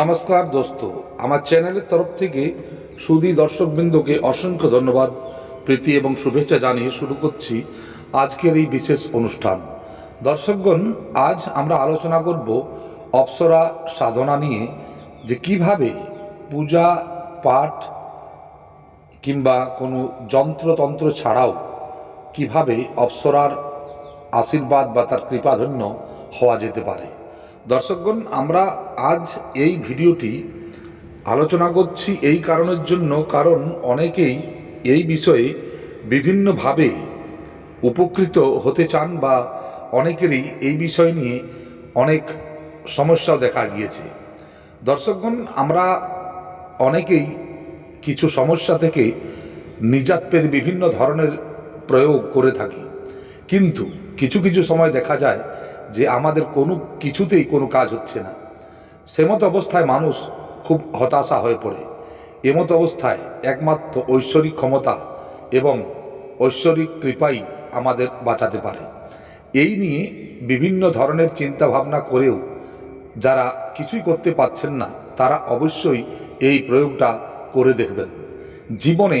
নমস্কার দোস্ত। আমার চ্যানেলের তরফ থেকে সুদী দর্শকবৃন্দকে অসংখ্য ধন্যবাদ, প্রীতি এবং শুভেচ্ছা জানিয়ে শুরু করছি আজকের এই বিশেষ অনুষ্ঠান। দর্শকগণ, আজ আমরা আলোচনা করব অপ্সরা সাধনা নিয়ে, যে কীভাবে পূজা, পাঠ কিংবা কোনো যন্ত্রতন্ত্র ছাড়াও কীভাবে অপ্সরার আশীর্বাদ বা তার কৃপাধন্য হওয়া যেতে পারে। দর্শকগণ, আমরা আজ এই ভিডিওটি আলোচনা করছি এই কারণের জন্য, কারণ অনেকেই এই বিষয়ে বিভিন্নভাবে উপকৃত হতে চান বা অনেকেরই এই বিষয় নিয়ে অনেক সমস্যা দেখা গিয়েছে। দর্শকগণ, আমরা অনেকেই কিছু সমস্যা থেকে নিজাত পেতে বিভিন্ন ধরনের প্রয়োগ করে থাকি। কিন্তু কিছু কিছু সময় দেখা যায় যে আমাদের কোনো কিছুতেই কোনো কাজ হচ্ছে না। সেমতো অবস্থায় মানুষ খুব হতাশা হয়ে পড়ে। এমতো অবস্থায় একমাত্র ঐশ্বরিক ক্ষমতা এবং ঐশ্বরিক কৃপাই আমাদের বাঁচাতে পারে। এই নিয়ে বিভিন্ন ধরনের চিন্তা ভাবনা করেও যারা কিছুই করতে পারছেন না, তারা অবশ্যই এই প্রয়োগটা করে দেখবেন। জীবনে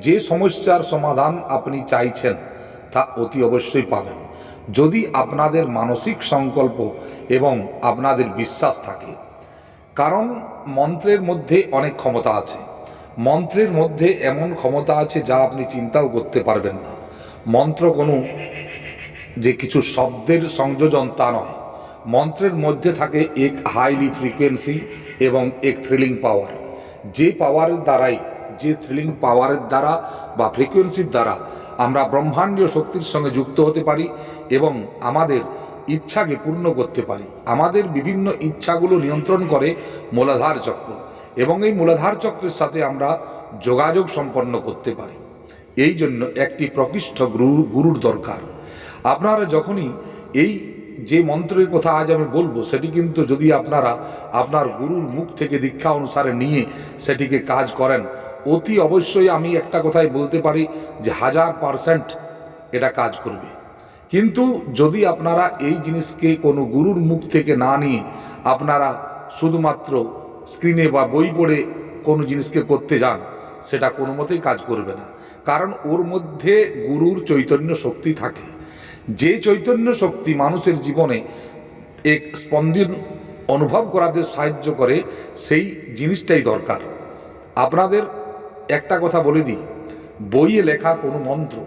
যে সমস্যার সমাধান আপনি চাইছেন, তা অতি অবশ্যই পাবেন। যদি আপনাদের মানসিক সংকল্প এবং আপনাদের বিশ্বাস থাকে। কারণ মন্ত্রের মধ্যে অনেক ক্ষমতা আছে। মন্ত্রের মধ্যে এমন ক্ষমতা আছে যা আপনি চিন্তাও করতে পারবেন না। মন্ত্র কোনো যে কিছু শব্দের সংযোজন তা নয়। মন্ত্রের মধ্যে থাকে এক হাইলি ফ্রিকোয়েন্সি এবং এক থ্রিলিং পাওয়ার যে পাওয়ারের দ্বারাই, যে থ্রিলিং পাওয়ারের দ্বারা বা ফ্রিকোয়েন্সির দ্বারা আমরা ব্রহ্মাণ্ডীয় শক্তির সঙ্গে যুক্ত হতে পারি এবং আমাদের ইচ্ছাকে পূর্ণ করতে পারি। আমাদের বিভিন্ন ইচ্ছাগুলো নিয়ন্ত্রণ করে মূলাধার চক্র এবং এই মূলাধার চক্রের সাথে আমরা যোগাযোগ সম্পন্ন করতে পারি। এই জন্য একটি প্রকৃষ্ট গুরু, গুরুর দরকার। আপনারা যখনই এই যে মন্ত্রের কথা আজ আমি বলব, সেটি কিন্তু যদি আপনারা আপনার গুরুর মুখ থেকে দীক্ষা অনুসারে নিয়ে সেটিকে কাজ করেন অতি অবশ্যই আমি একটা কথাই বলতে পারি যে হাজার পারসেন্ট এটা কাজ করবে। কিন্তু যদি আপনারা এই জিনিসকে কোনো গুরুর মুখ থেকে না নিয়ে আপনারা শুধুমাত্র স্ক্রিনে বা বই পড়ে কোনো জিনিসকে করতে যান, সেটা কোনো মতেই কাজ করবে না। কারণ ওর মধ্যে গুরুর চৈতন্য শক্তি থাকে। যে চৈতন্য শক্তি মানুষের জীবনে এক স্পন্দন অনুভব করাতে সাহায্য করে, সেই জিনিসটাই দরকার। আপনাদের একটা কথা বলে দিই। বইয়ে লেখা কোনো মন্ত্র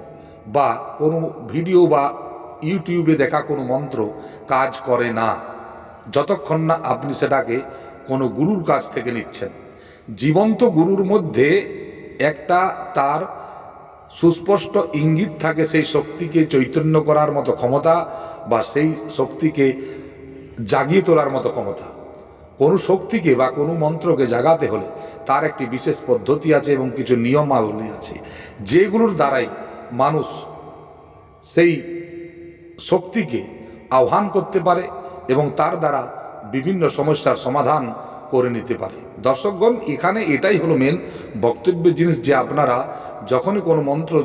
বা কোনো ভিডিও বা ইউটিউবে দেখা কোনো মন্ত্র কাজ করে না। যতক্ষণ না আপনি সেটাকে কোনো গুরুর কাছ থেকে নিচ্ছেন। জীবন্ত গুরুর মধ্যে একটা তার সুস্পষ্ট ইঙ্গিত থাকে সেই শক্তিকে চৈতন্য করার মতো ক্ষমতা বা সেই শক্তিকে জাগিয়ে তোলার মতো ক্ষমতা। কোনো শক্তিকে বা কোনো মন্ত্রকে জাগাতে হলে তার একটি বিশেষ পদ্ধতি আছে এবং কিছু নিয়মাবলী আছে। যেগুলোর দ্বারাই মানুষ সেই শক্তিকে আহ্বান করতে পারে এবং তার দ্বারা বিভিন্ন সমস্যার সমাধান করে নিতে পারে। দর্শকগণ, এখানে এটাই হলো মেন বক্তব্যের জিনিস যে আপনারা যখনই কোনো মন্ত্র,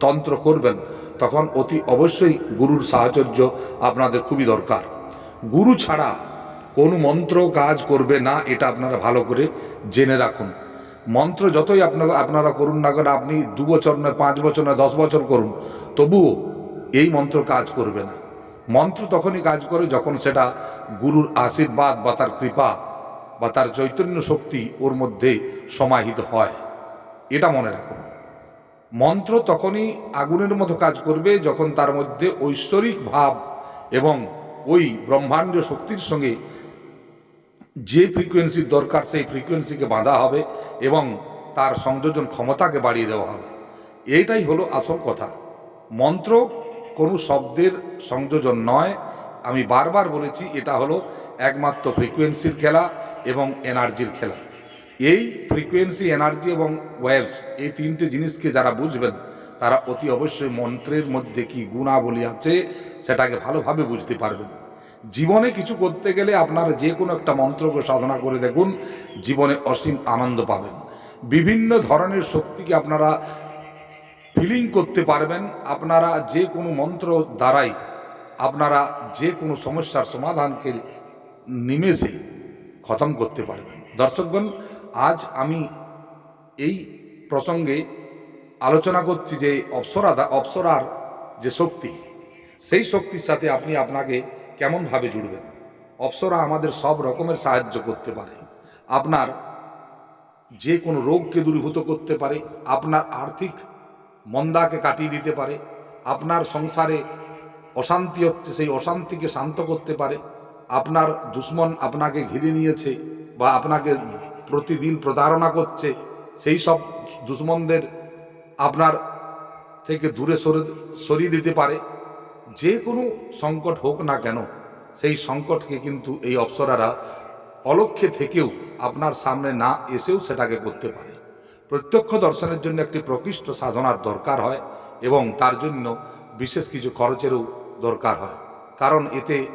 তন্ত্র করবেন, তখন অতি অবশ্যই গুরুর সাহচর্য আপনাদের খুবই দরকার। গুরু ছাড়া কোনো মন্ত্র কাজ করবে না, এটা আপনারা ভালো করে জেনে রাখুন। মন্ত্র যতই আপনারা আপনারা করুন না কেন, আপনি দু বছর নয়, পাঁচ বছর নয়, দশ বছর করুন, তবুও এই মন্ত্র কাজ করবে না। মন্ত্র তখনই কাজ করে যখন সেটা গুরুর আশীর্বাদ বা তার কৃপা বা তার চৈতন্য শক্তি ওর মধ্যে সমাহিত হয়। এটা মনে রাখুন। মন্ত্র তখনই আগুনের মতো কাজ করবে যখন তার মধ্যে ঐশ্বরিক ভাব এবং ওই ব্রহ্মাণ্ড শক্তির সঙ্গে যে ফ্রিকোয়েন্সির দরকার, সেই ফ্রিকোয়েন্সিকে বাঁধা হবে এবং তার সংযোজন ক্ষমতাকে বাড়িয়ে দেওয়া হবে। এইটাই হলো আসল কথা। মন্ত্র কোনো শব্দের সংযোজন নয়। আমি বারবার বলেছি, এটা হলো একমাত্র ফ্রিকোয়েন্সির খেলা এবং এনার্জির খেলা। এই ফ্রিকোয়েন্সি এনার্জি এবং ওয়েভস এই তিনটে জিনিসকে যারা বুঝবেন, তারা অতি অবশ্যই মন্ত্রের মধ্যে কি গুণাবলী আছে, সেটাকে ভালোভাবে বুঝতে পারবেন। জীবনে কিছু করতে গেলে আপনারা যে কোনো একটা মন্ত্রকে সাধনা করে দেখুন, জীবনে অসীম আনন্দ পাবেন। বিভিন্ন ধরনের শক্তিকে আপনারা ফিলিং করতে পারবেন। আপনারা যে কোনো মন্ত্র দ্বারাই আপনারা যে কোনো সমস্যার সমাধানকে নিমেষে খতম করতে পারবেন। দর্শকগণ, আজ আমি এই প্রসঙ্গে আলোচনা করছি যে অপ্সরা অপ্সরার যে শক্তি, সেই শক্তির সাথে আপনি আপনাকে কেমনভাবে জুড়বেন অপ্সরা আমাদের সব রকমের সাহায্য করতে পারে। আপনার যে কোনো রোগকে দূরীভূত করতে পারে, আপনার আর্থিক মন্দাকে কাটিয়ে দিতে পারে, আপনার সংসারে অশান্তি হচ্ছে, সেই অশান্তিকে শান্ত করতে পারে, আপনার দুশ্মন আপনাকে ঘিরে নিয়েছে বা আপনাকে প্রতিদিন প্রতারণা করছে, সেই সব দুশ্মনদের আপনার থেকে দূরে সরে, সরিয়ে দিতে পারে। যে কোনো সংকট হোক না কেন, সেই সংকটকে কিন্তু এই অপ্সরারা অলক্ষ্যে থেকেও আপনার সামনে না এসেও সেটাকে করতে পারে। প্রত্যক্ষ দর্শনের জন্য একটি প্রকৃষ্ট সাধনার দরকার হয় এবং তার জন্য বিশেষ কিছু খরচেরও দরকার হয়। কারণ এতে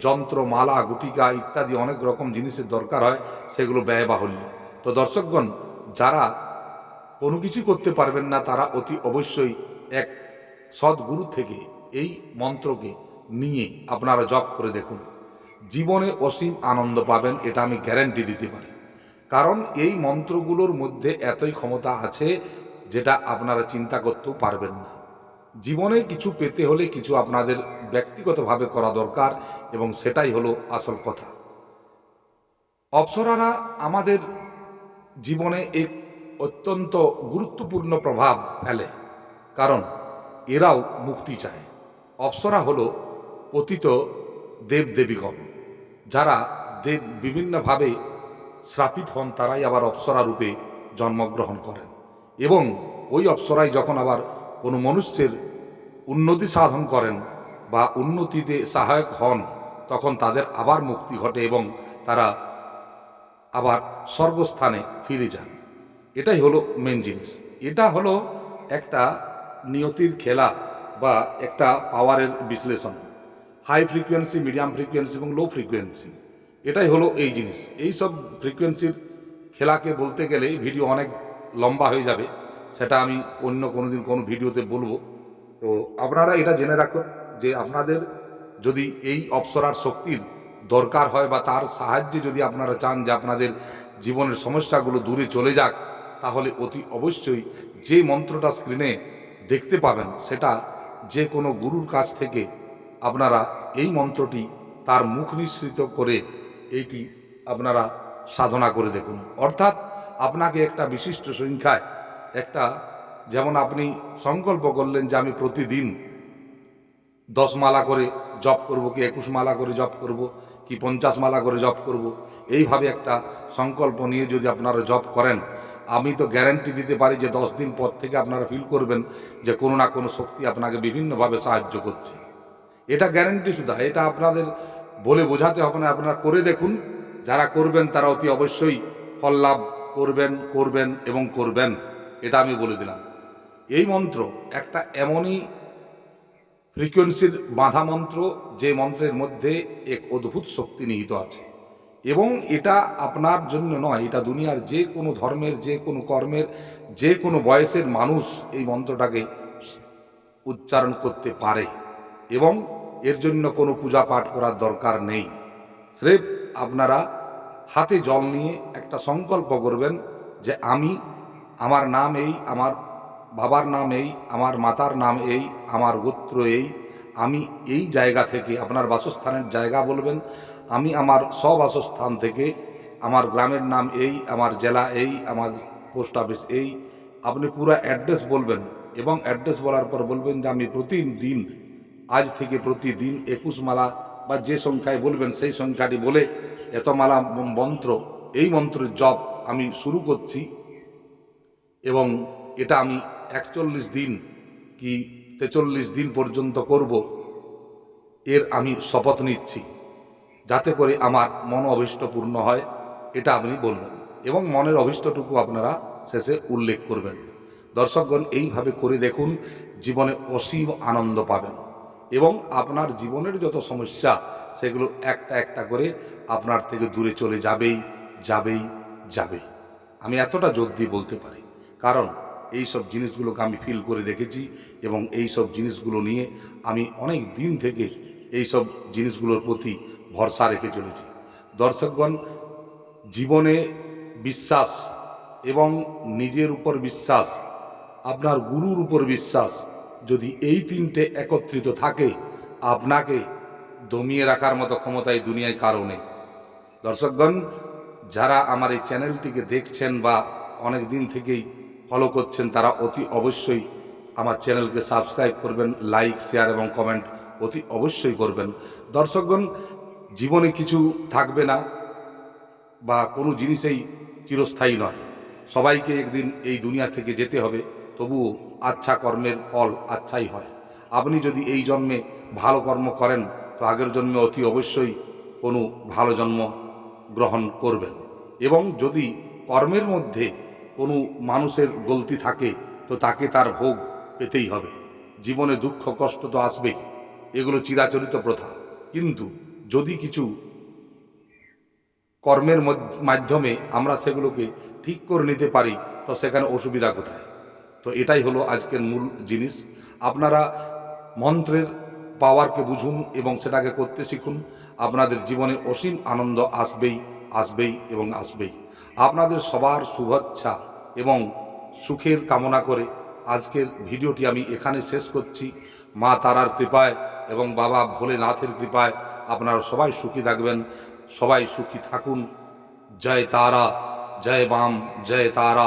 যন্ত্র, মালা, গুটিকা ইত্যাদি অনেক রকম জিনিসের দরকার হয়, সেগুলো ব্যয়বাহুল্য। তো দর্শকগণ, যারা কোনো কিছু করতে পারবেন না, তারা অতি অবশ্যই এক সদ্গুরু থেকে এই মন্ত্রকে নিয়ে আপনারা জপ করে দেখুন। জীবনে অসীম আনন্দ পাবেন, এটা আমি গ্যারান্টি দিতে পারি। কারণ এই মন্ত্রগুলোর মধ্যে এতই ক্ষমতা আছে যেটা আপনারা চিন্তা করতেও পারবেন না। জীবনে কিছু পেতে হলে কিছু আপনাদের ব্যক্তিগতভাবে করা দরকার এবং সেটাই হলো আসল কথা। অপ্সরারা আমাদের জীবনে এক অত্যন্ত গুরুত্বপূর্ণ প্রভাব ফেলে। কারণ এরাও মুক্তি চায়। অপ্সরা হলো পতিত দেবদেবীগণ, যারা দেব বিভিন্নভাবে শ্রাপিত হন তারাই আবার অপ্সরা রূপে জন্মগ্রহণ করেন। এবং ওই অপ্সরাই যখন আবার কোনো মনুষ্যের উন্নতি সাধন করেন বা উন্নতিতে সহায়ক হন, তখন তাদের আবার মুক্তি ঘটে এবং তারা আবার স্বর্গস্থানে ফিরে যান। এটাই হলো মেন জিনিস। এটা হলো একটা নিয়তির খেলা বা একটা পাওয়ারের বিশ্লেষণ। হাই ফ্রিকোয়েন্সি, মিডিয়াম ফ্রিকোয়েন্সি এবং লো ফ্রিকোয়েন্সি। এটাই হলো এই জিনিস। এই সব ফ্রিকোয়েন্সির খেলাকে বলতে গেলে ভিডিও অনেক লম্বা হয়ে যাবে। সেটা আমি অন্য কোনো দিন কোনো ভিডিওতে বলব। তো আপনারা এটা জেনে রাখুন যে আপনাদের যদি এই অপ্সরার শক্তির দরকার হয় বা তার সাহায্যে যদি আপনারা চান যে আপনাদের জীবনের সমস্যাগুলো দূরে চলে যাক, তাহলে অতি অবশ্যই যে মন্ত্রটা স্ক্রিনে দেখতে পাবেন, সেটা যে কোনো গুরুর কাছ থেকে আপনারা এই মন্ত্রটি তার মুখ নিঃসৃত করে এইটি আপনারা সাধনা করে দেখুন। অর্থাৎ আপনাকে একটা বিশিষ্ট সংখ্যায়, একটা যেমন আপনি সংকল্প করলেন যে আমি প্রতিদিন দশ মালা করে জপ করব কি একুশ মালা করে জপ করব কি পঞ্চাশ মালা করে জপ করব, এইভাবে একটা সংকল্প নিয়ে যদি আপনারা জপ করেন আমি তো গ্যারান্টি দিতে পারি যে দশ দিন পর থেকে আপনারা ফিল করবেন যে কোনো না কোনো শক্তি আপনাকে বিভিন্নভাবে সাহায্য করছে। এটা গ্যারান্টি শুধু এটা আপনাদের বলে বোঝাতে হবে না, আপনারা করে দেখুন। যারা করবেন তারা অতি অবশ্যই ফল লাভ করবেন করবেন এবং করবেন, এটা আমি বলে দিলাম। এই মন্ত্র একটা এমনই ফ্রিকোয়েন্সির বাঁধা মন্ত্র যে মন্ত্রের মধ্যে এক অদ্ভুত শক্তি নিহিত আছে। এবং এটা আপনার জন্য নয়, এটা দুনিয়ার যে কোনো ধর্মের, যে কোনো কর্মের, যে কোনো বয়সের মানুষ এই মন্ত্রটাকে উচ্চারণ করতে পারে এবং এর জন্য কোনো পূজা পাঠ করার দরকার নেই। স্রেফ আপনারা হাতে জল নিয়ে একটা সংকল্প করবেন যে আমি, আমার নাম এই, আমার বাবার নাম এই, আমার মাতার নাম এই, আমার গোত্র এই, আমি এই জায়গা থেকে, আপনার বাসস্থানের জায়গা বলবেন আমি আমার স্ববাসস্থান থেকে আমার গ্রামের নাম এই, আমার জেলা এই, আমার পোস্ট অফিস এই। আপনি পুরো অ্যাড্রেস বলবেন এবং অ্যাড্রেস বলার পর বলবেন যে আমি প্রতিদিন, আজ থেকে প্রতিদিন একুশ মালা বা যে সংখ্যায় বলবেন সেই সংখ্যাটি বলে এত মালা মন্ত্র, এই মন্ত্রের জপ আমি শুরু করছি। এবং এটা আমি একচল্লিশ দিন কি তেচল্লিশ দিন পর্যন্ত করব, এর আমি শপথ নিচ্ছি। যাতে করে আমার মন অভীষ্ট পূর্ণ হয়, এটা আপনি বলবেন এবং মনের অভিষ্টটুকু আপনারা শেষে উল্লেখ করবেন। দর্শকগণ, এইভাবে করে দেখুন, জীবনে অসীম আনন্দ পাবেন এবং আপনার জীবনের যত সমস্যা, সেগুলো একটা একটা করে আপনার থেকে দূরে চলে যাবেই যাবেই যাবেই। আমি এতটা জোর দিয়ে বলতে পারি, কারণ এই সব জিনিসগুলোকে আমি ফিল করে দেখেছি এবং এই সব জিনিসগুলো নিয়ে আমি অনেক দিন থেকে এই সব জিনিসগুলোর প্রতি ভরসা রেখে চলেছি। দর্শকগণ, জীবনে বিশ্বাস এবং নিজের উপর বিশ্বাস, আপনার গুরুর উপর বিশ্বাস যদি এই তিনটে একত্রিত থাকে, আপনাকে দমিয়ে রাখার মতো ক্ষমতা এই দুনিয়ায় কারও নেই। দর্শকগণ, যারা আমার এই চ্যানেলটিকে দেখছেন বা অনেক দিন থেকেই ফলো করছেন, তারা অতি অবশ্যই আমার চ্যানেলকে সাবস্ক্রাইব করবেন লাইক শেয়ার এবং কমেন্ট অতি অবশ্যই করবেন। দর্শকগণ জীবনে কিছু থাকবে না বা কোনো জিনিসেই চিরস্থায়ী নয়। সবাইকে একদিন এই দুনিয়া থেকে যেতে হবে, তবুও আচ্ছা কর্মের ফল আচ্ছাই হয়। আপনি যদি এই জন্মে ভালো কর্ম করেন, তো আগের জন্মে অতি অবশ্যই কোনো ভালো জন্ম গ্রহণ করবেন। এবং যদি কর্মের মধ্যে কোনো মানুষের গলতি থাকে, তো তাকে তার ভোগ পেতেই হবে। জীবনে দুঃখ কষ্ট তো আসবেই, এগুলো চিরাচরিত প্রথা। কিন্তু যদি কিছু কর্মের মাধ্যমে আমরা সেগুলোকে ঠিক করে নিতে পারি, তো সেখানে অসুবিধা কোথায়? তো এটাই হলো আজকের মূল জিনিস। আপনারা মন্ত্রের পাওয়ারকে বুঝুন এবং সেটাকে করতে শিখুন। আপনাদের জীবনে অসীম আনন্দ আসবেই আসবেই এবং আসবেই। আপনাদের সবার শুভেচ্ছা এবং সুখের কামনা করে আজকের ভিডিওটি আমি এখানে শেষ করছি। মা তারার কৃপায় এবং বাবা ভোলেনাথের কৃপায় আপনারা সবাই সুখী থাকবেন সবাই সুখী থাকুন। জয় তারা জয় বাম জয় তারা।